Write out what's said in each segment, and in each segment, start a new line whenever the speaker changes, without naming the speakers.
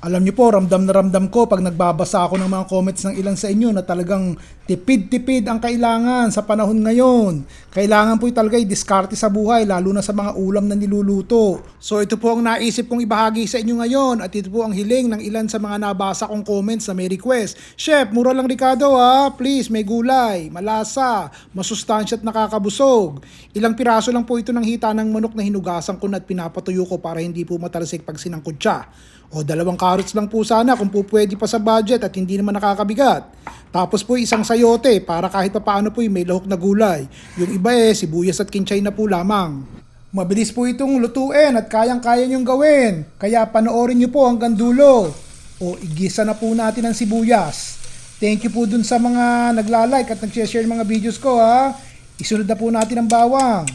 Alam niyo po, ramdam na ramdam ko pag nagbabasa ako ng mga comments ng ilan sa inyo na talagang tipid-tipid ang kailangan sa panahon ngayon. Kailangan po talaga i-diskarte sa buhay, lalo na sa mga ulam na niluluto. So ito po ang naisip kong ibahagi sa inyo ngayon at ito po ang hiling ng ilan sa mga nabasa kong comments na may request. Chef, mura lang Ricardo ha, please, may gulay, malasa, masustansya at nakakabusog. Ilang piraso lang po ito ng hita ng manok na hinugasan ko na at pinapatuyo ko para hindi po matalsik pag sinangkod siya. O dalawang carrots lang po sana kung po pwede pa sa budget at hindi naman nakakabigat. Tapos po isang sayote para kahit pa paano po may lahok na gulay. Yung iba eh, sibuyas at kinchay na po lamang. Mabilis po itong lutuin at kayang-kaya niyong gawin. Kaya panoorin niyo po hanggang dulo. O igisa na po natin ang sibuyas. Thank you po dun sa mga nagla-like at nag-share ng mga videos ko ha. Isunod na po natin ang bawang.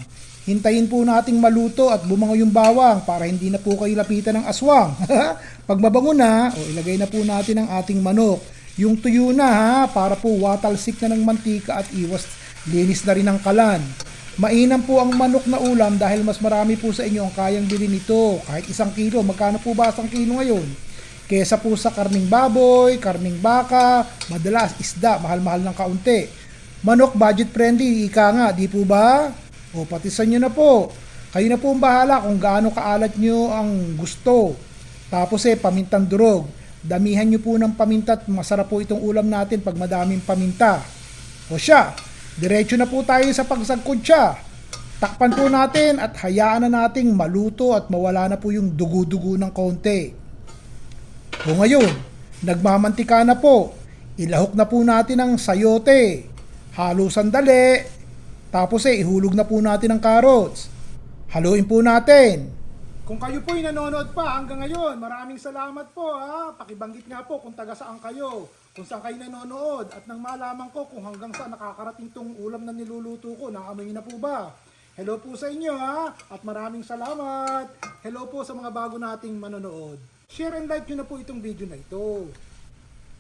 Hintayin po nating maluto at bumango yung bawang para hindi na po kayo lapitan ng aswang. Pag mabango na, o ilagay na po natin ang ating manok. Yung tuyo na ha, para po watalsik na ng mantika at iwas linis na rin ang kalan. Mainam po ang manok na ulam dahil mas marami po sa inyo ang kayang bilhin nito. Kahit isang kilo, magkano po ba isang kilo ngayon? Kesa po sa karning baboy, karning baka, madalas isda, mahal-mahal ng kaunti. Manok budget friendly, ika nga, di po ba? O patisan nyo na po. Kayo na po ang bahala kung gaano kaalat nyo ang gusto. Tapos eh, pamintang durog. Damihan nyo po ng paminta at masarap po itong ulam natin pag madaming paminta. O siya, diretso na po tayo sa pagsagkod siya. Takpan po natin at hayaan na nating maluto at mawala na po yung dugo-dugo ng konti. O ngayon, nagmamantika na po. Ilahok na po natin ang sayote. Halo sandali. Tapos eh, ihulog na po natin ang carrots. Haluin po natin. Kung kayo po'y nanonood pa hanggang ngayon, maraming salamat po ha. Pakibanggit nga po kung taga saan kayo, kung saan kayo nanonood at nang malaman ko kung hanggang saan nakakarating tong ulam na niluluto ko, naamoy na po ba? Hello po sa inyo ha at maraming salamat. Hello po sa mga bago nating manonood. Share and like nyo na po itong video na ito.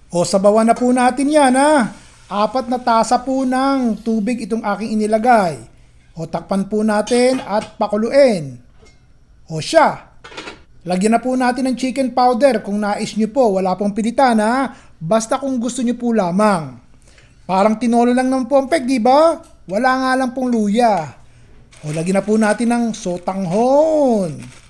O sabawan na po natin yan ha. Apat na tasa po ng tubig itong aking inilagay. O takpan po natin at pakuluin. O siya. Lagyan na po natin ng chicken powder kung nais nyo po. Wala pong pilitan ha. Basta kung gusto nyo po lamang. Parang tinolo lang ng pompek, di ba? Wala nga lang pong luya. O lagyan na po natin ng sotanghon.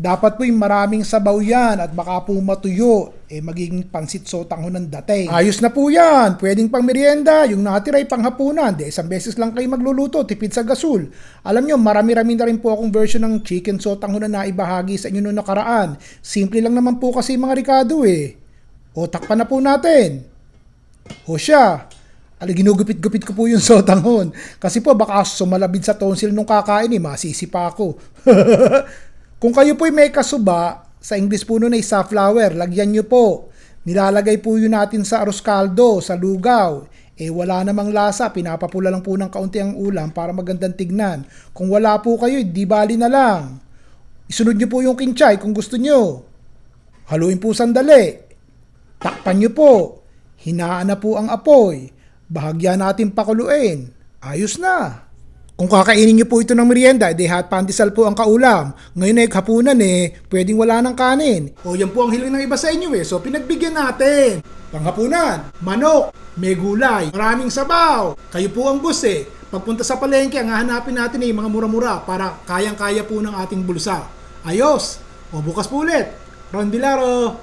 Dapat po yung maraming sabaw yan at baka po matuyo, eh magiging pansit sotanghon ng dating. Ayos na po yan, pwedeng pang merienda, yung natira ay panghapunan, di isang beses lang kayo magluluto, tipid sa gasol. Alam nyo, marami-rami na rin po akong version ng chicken sotanghon na naibahagi sa inyo noong nakaraan. Simple lang naman po kasi mga Ricardo eh. O takpan na po natin. O siya, Ala, ginugupit-gupit ko po yung sotanghon. Kasi po baka sumalabid sa tonsil nung kakain eh, masisipa ako. Kung kayo po'y may kasuba, sa English po nun ay safflower, lagyan nyo po. Nilalagay po yun natin sa arroz caldo, sa lugaw. Eh wala namang lasa, pinapapula lang po ng kaunti ang ulam para magandang tignan. Kung wala po kayo, di bali na lang. Isunod nyo po yung kinchay kung gusto nyo. Haluin po sandali. Takpan nyo po. Hinaan na po ang apoy. Bahagya natin pakuluin. Ayos na. Kung kakainin nyo po ito ng merienda, edi hot pandesal po ang kaulam. Ngayon ay hapunan eh, pwedeng wala ng kanin. O yan po ang hiling ng iba sa inyo eh, so pinagbigyan natin. Panghapunan, manok, may gulay, maraming sabaw. Kayo po ang boss eh. Pagpunta sa palengke, ang hahanapin natin ay mga mura-mura para kayang-kaya po ng ating bulsa. Ayos! O bukas po ulit. Ron Bilaro,